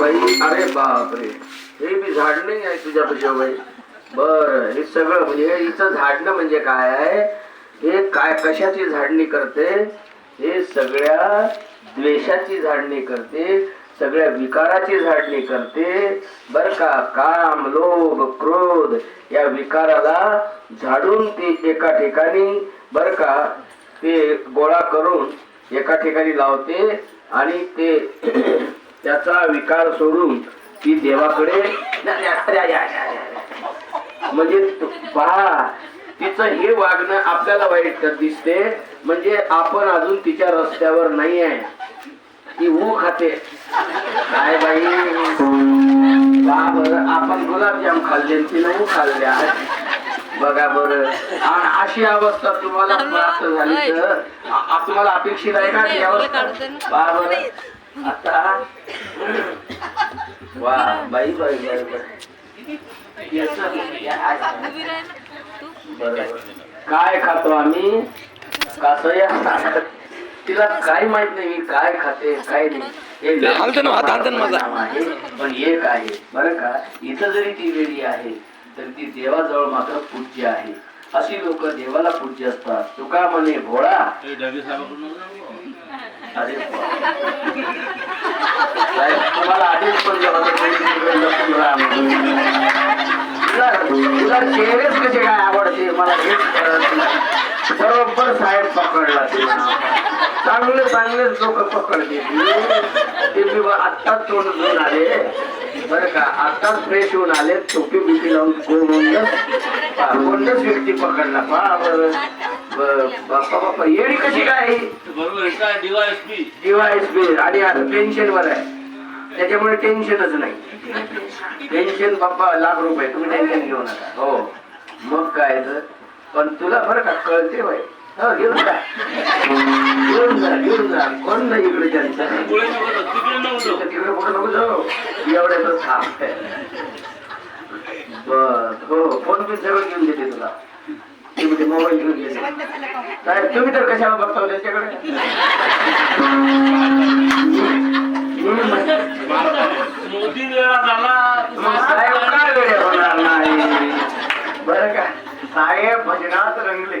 बाई अरे बापरे. हे बी झाड नाही आहे तुझ्या बाई. बर हे सगळं म्हणजे हे हिचं झाडणं म्हणजे काय आहे? हे काय कशाची झाडणी करते? हे सगळ्या द्वेषाची झाडणी करते सगळ्या विकाराची झाडणी करते. बर का? काम लोभ क्रोध या विकाराला झाडून ती एका ठिकाणी बर का ते गोळा करून एका ठिकाणी लावते. आणि ते त्याचा विकार सोडून ती देवाकडे म्हणजे पहा तिचं हे वागणं आपल्याला वाईट तर दिसते म्हणजे आपण अजून तिच्या रस्त्यावर नाही आहे. ती ऊ खाते. काय बाई? आपण गुलाबजाम खाल्ले ती नाही खाल्ल्या बघा बरं. आणि अशी अवस्था तुम्हाला प्राप्त झाली तर तुम्हाला अपेक्षित आहे का ती अवस्था पहा बरं. आता वा बाई बाई बाई बाई. केसं- बरोबर. काय खातो आम्ही? कसं तिला काय माहीत नाही मी काय खाते काय नाही. हे पण एक आहे. बरं का? इथं जरी ती वेळी आहे तर ती देवाजवळ मात्र पूज्य आहे अशी लोक देवाला पूज्य असतात तुका म्हणे भोळा अरे तुम्हाला आधीच म्हणून. तुला चेहरेच कसे काय आवडते मला हेच. बरोबर साहेब पकडला ते चांगले चांगलेच लोक पकडते ते मी आत्ताच तोंड घेऊन आले बरं का आत्ताच फ्रेश होऊन आले टोपी बिपी लावून गोंडच व्यक्ती पकडला ब- बाप्पा बाप्पा येडी कशी काय? डिवाइस बिल आणि आता टेन्शन वर आहे. त्याच्यामुळे टेन्शनच नाही. टेन्शन बाप्पा लाख रुपये तुम्ही टेन्शन घेऊ नका. हो. मग काय तर. पण तुला बरं का कळते बाई. हो घेऊन जा. घेऊन जा घेऊन जा. कोण नाही इकडे त्यांचं तिकडे कुठं नको जाऊ. एवढ्याच थांब बर हो फोन बिन सगळं घेऊन देते तुला. ते मोबाईल घेऊन देते साहेब तुम्ही तर कशाला बघता हो त्यांच्याकडे? मग साहेब काय वेळ होणार नाही? बरं का. साहेब भजनात रंगले.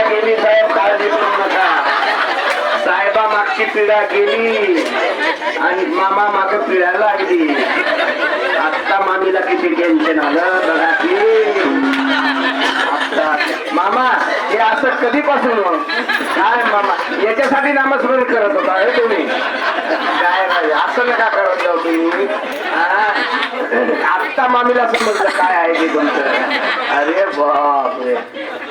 साहेबा मागची पिढा गेली. आणि मामा माग पिढा लागली. आत्ता मामीला किती टेन्शन आलं बघा की. मामा हे असं कधीपासून हो? काय मामा? याच्यासाठी नामस्मरण करत होता हे तुम्ही. काय नाही, असं नका करत जाऊ तुम्ही. आत्ता मामीला समजलं काय आहे ते तुमचं. अरे बापरे.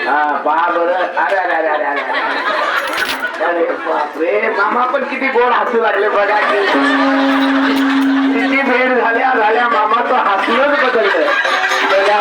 हा बा बरं. अरे अरे अरे अरे अरे. अरे बापरे मामा पण किती गोड हसू लागले बघा किती भेट झाल्या झाल्या मामाचं हसलंच बदललं बघा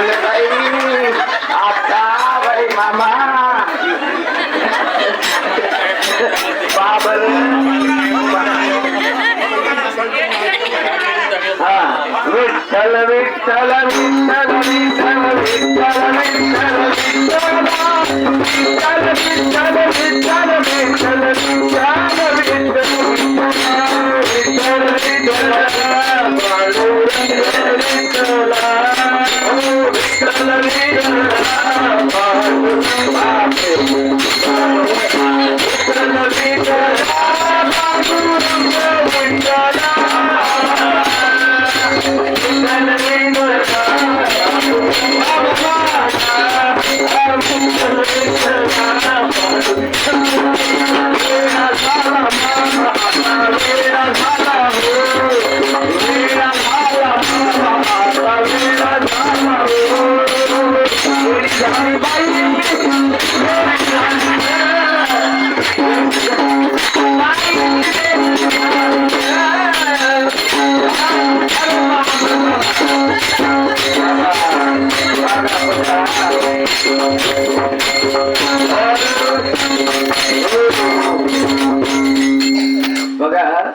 बघा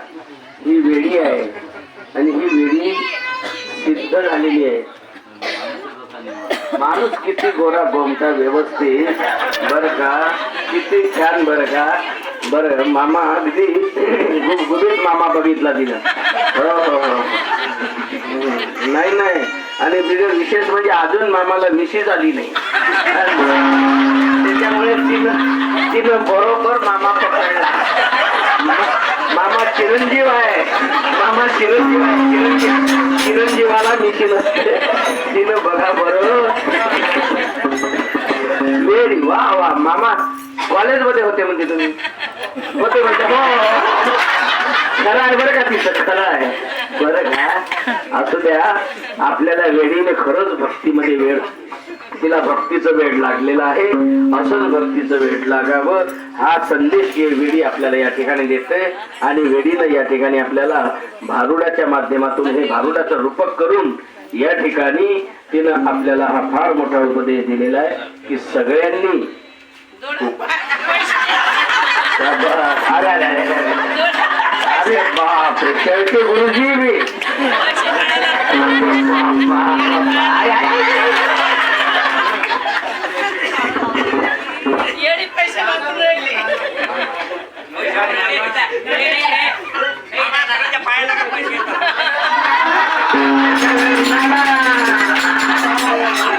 ही वेळी आहे आणि ही वेळी सिद्ध झालेली आहे. माणूस किती गोरा बोमता व्यवस्थित बर का? किती छान बर का? बर मामा अगदी गुबीत मामा बघितला तिला. हो, हो, हो. नाही नाही. आणि तिचं विशेष म्हणजे अजून मामाला मिसेस आली नाही. त्याच्यामुळे तिनं तिनं बरोबर मामा पकडला. मामा चिरंजीव आहे. मामा चिरंजीव आहे. चिरंजीव चिरंजीवाला मिशी नसते. तिनं बघा बरोबर वेरी वा वा मामा. कॉलेजमध्ये होते म्हणजे तुम्ही. होते म्हणजे हो. खरं आहे बरं का तिचं खरं आहे. बरं का? असू द्या. आपल्याला वेळीने खरंच भक्तीमध्ये वेळ तिला भक्तीचं वेळ लागलेलं आहे. असंच भक्तीचं वेळ लागावं. हा संदेश वेडी आपल्याला या ठिकाणी देते. आणि वेडीनं या ठिकाणी आपल्याला भारुडाच्या माध्यमातून हे भारुडाचं रूपक करून या ठिकाणी तिनं आपल्याला हा फार मोठा उपदेश दिलेला आहे की सगळ्यांनी अरे अरे अरे अरे अरे बापरे शेवटी गुरुजी अरे.